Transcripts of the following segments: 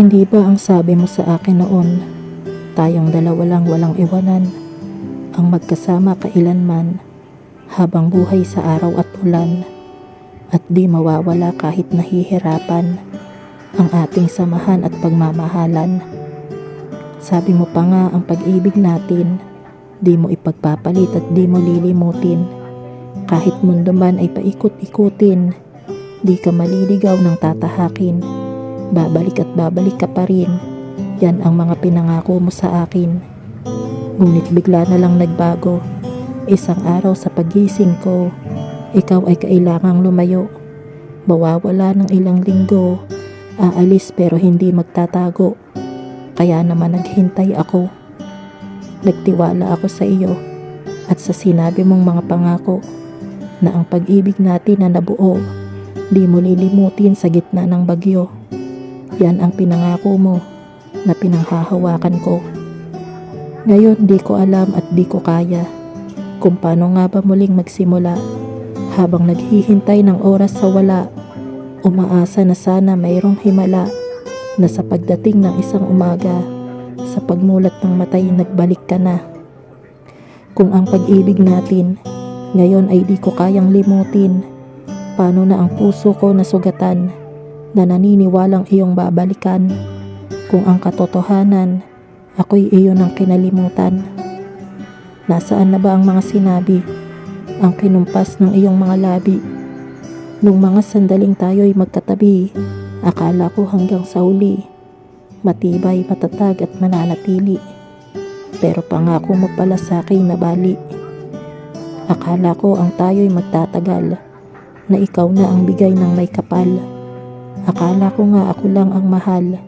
Hindi ba ang sabi mo sa akin noon, tayong dalawa lang walang iwanan, ang magkasama kailanman, habang buhay sa araw at ulan, at di mawawala kahit nahihirapan, ang ating samahan at pagmamahalan. Sabi mo pa nga ang pag-ibig natin, di mo ipagpapalit at di mo lilimutin. Kahit mundo man ay paikot-ikutin, di ka maliligaw ng tatahakin. Babalik at babalik ka pa rin. Yan ang mga pinangako mo sa akin. Ngunit bigla na lang nagbago. Isang araw sa pagising ko, ikaw ay kailangang lumayo. Mawawala ng ilang linggo. Aalis pero hindi magtatago. Kaya naman naghintay ako. Nagtiwala ako sa iyo at sa sinabi mong mga pangako na ang pag-ibig natin na nabuo, di mo lilimutin sa gitna ng bagyo. Yan ang pinangako mo na pinanghahawakan ko. Ngayon di ko alam at di ko kaya kung paano nga ba muling magsimula habang naghihintay ng oras sa wala. Umaasa na sana mayroong himala na sa pagdating ng isang umaga sa pagmulat ng matay nagbalik ka na. Kung ang pag-ibig natin ngayon ay di ko kayang limutin, paano na ang puso ko nasugatan na naniniwalang iyong babalikan kung ang katotohanan ako'y iyon ang kinalimutan. Nasaan na ba ang mga sinabi, ang kinumpas ng iyong mga labi? Nung mga sandaling tayo'y magkatabi, akala ko hanggang sa huli, matibay, matatag at mananatili. Pero pangako mo pala sa akin na bali. Akala ko ang tayo'y magtatagal, na ikaw na ang bigay ng may kapal. Akala ko nga ako lang ang mahal,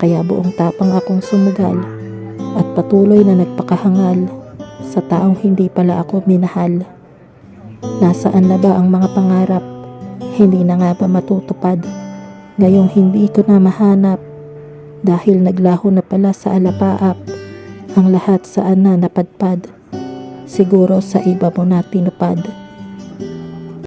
kaya buong tapang akong sumugal at patuloy na nagpakahangal sa taong hindi pala ako minahal. Nasaan na ba ang mga pangarap? Hindi na nga ba matutupad? Ngayong hindi ko na mahanap dahil naglaho na pala sa alapaap ang lahat saan na napadpad. Siguro sa iba mo na tinupad.